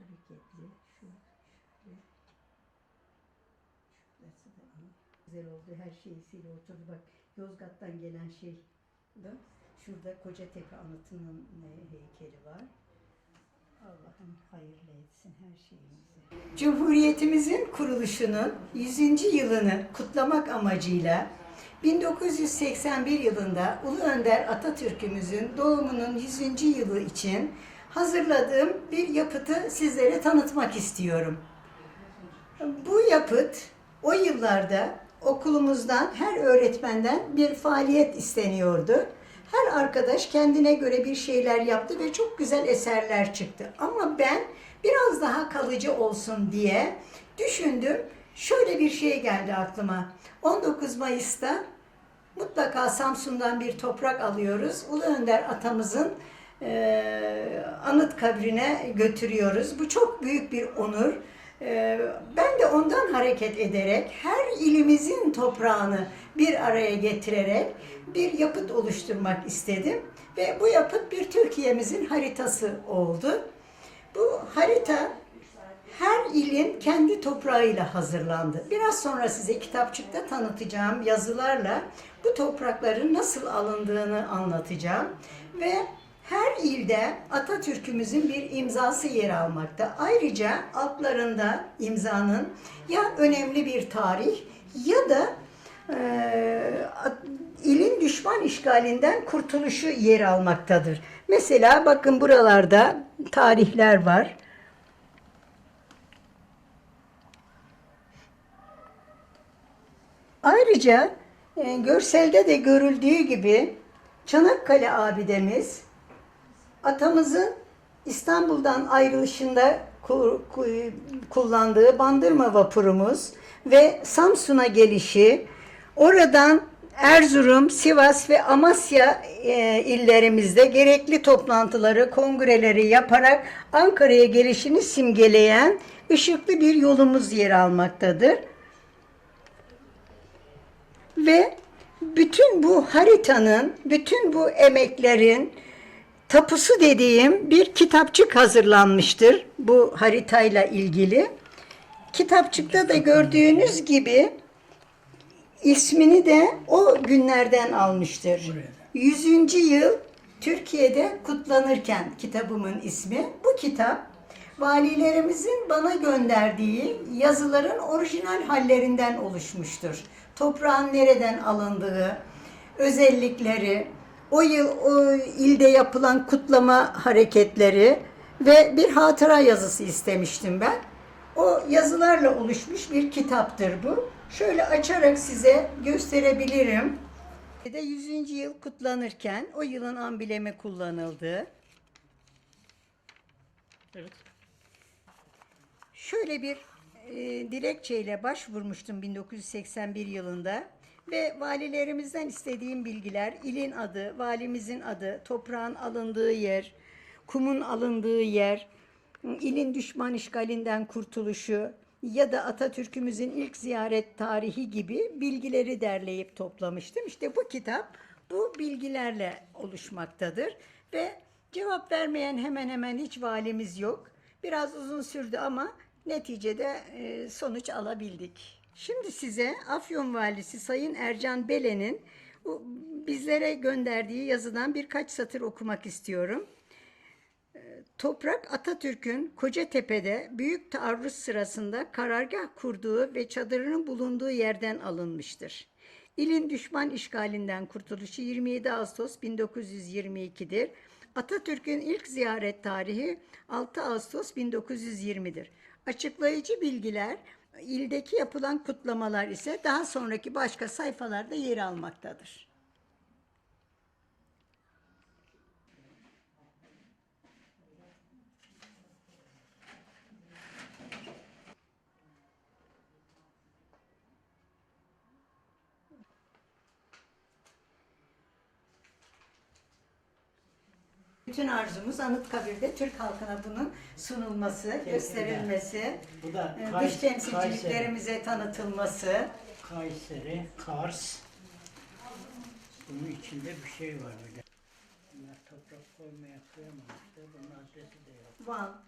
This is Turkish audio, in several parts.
hareketli. Şu, şöyle. Şurası da iyi. Güzel oldu. Her şeysiyle oturdu. Bak Yozgat'tan gelen şey da şurada Kocatepe anıtının e, heykeli var. Allah'ım hayırlı etsin her şeyimizi. Cumhuriyetimizin kuruluşunun 100. yılını kutlamak amacıyla 1981 yılında Ulu Önder Atatürk'ümüzün doğumunun 100. yılı için hazırladığım bir yapıtı sizlere tanıtmak istiyorum. Bu yapıt o yıllarda okulumuzdan her öğretmenden bir faaliyet isteniyordu. Her arkadaş kendine göre bir şeyler yaptı ve çok güzel eserler çıktı. Ama ben biraz daha kalıcı olsun diye düşündüm. Şöyle bir şey geldi aklıma. 19 Mayıs'ta mutlaka Samsun'dan bir toprak alıyoruz. Ulu Önder atamızın eee, anıt kabrine götürüyoruz. Bu çok büyük bir onur. Eee, ben de ondan hareket ederek her ilimizin toprağını bir araya getirerek bir yapıt oluşturmak istedim. Ve bu yapıt bir Türkiye'mizin haritası oldu. Bu harita her ilin kendi toprağıyla hazırlandı. Biraz sonra size kitapçıkta tanıtacağım yazılarla bu toprakların nasıl alındığını anlatacağım. Ve her ilde Atatürk'ümüzün bir imzası yer almakta. Ayrıca altlarında imzanın ya önemli bir tarih ya da at- ilin düşman işgalinden kurtuluşu yer almaktadır. Mesela bakın buralarda tarihler var. Ayrıca e, görselde de görüldüğü gibi Çanakkale abidemiz atamızın İstanbul'dan ayrılışında ku- ku- kullandığı bandırma vapurumuz ve Samsun'a gelişi, oradan Erzurum, Sivas ve Amasya e, illerimizde gerekli toplantıları, kongreleri yaparak Ankara'ya gelişini simgeleyen ışıklı bir yolumuz yer almaktadır. Ve bütün bu haritanın, bütün bu emeklerin tapusu dediğim bir kitapçık hazırlanmıştır bu haritayla ilgili. Kitapçıkta da gördüğünüz gibi ismini de o günlerden almıştır. 100. yıl Türkiye'de kutlanırken kitabımın ismi. Bu kitap valilerimizin bana gönderdiği yazıların orijinal hallerinden oluşmuştur. Toprağın nereden alındığı, özellikleri, o yıl o ilde yapılan kutlama hareketleri ve bir hatıra yazısı istemiştim ben. O yazılarla oluşmuş bir kitaptır bu. Şöyle açarak size gösterebilirim. De 100. yıl kutlanırken o yılın amblemi kullanıldı. Evet. Şöyle bir e, dilekçeyle başvurmuştum 1981 yılında ve valilerimizden istediğim bilgiler ilin adı, valimizin adı, toprağın alındığı yer, kumun alındığı yer, ilin düşman işgalinden kurtuluşu ya da Atatürk'ümüzün ilk ziyaret tarihi gibi bilgileri derleyip toplamıştım. İşte bu kitap bu bilgilerle oluşmaktadır ve cevap vermeyen hemen hemen hiç valimiz yok. Biraz uzun sürdü ama neticede e, sonuç alabildik. Şimdi size Afyon Valisi Sayın Ercan Belen'in bizlere gönderdiği yazıdan birkaç satır okumak istiyorum. Toprak Atatürk'ün Kocatepe'de büyük taarruz sırasında karargah kurduğu ve çadırının bulunduğu yerden alınmıştır. İlin düşman işgalinden kurtuluşu 27 Ağustos 1922'dir. Atatürk'ün ilk ziyaret tarihi 6 Ağustos 1920'dir. Açıklayıcı bilgiler ildeki yapılan kutlamalar ise daha sonraki başka sayfalarda yer almaktadır. Bütün arzumuz Anıtkabir'de Türk halkına bunun sunulması, gösterilmesi, Bu da e, Kay- dış temsilciliklerimize tanıtılması. Kayseri, Kars. Bunun içinde bir şey var böyle. Bunlar toprak koymaya kıyamamışlar. Bunun adresi de yok. Van.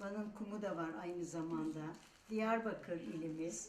Van'ın kumu da var aynı zamanda. Diyarbakır ilimiz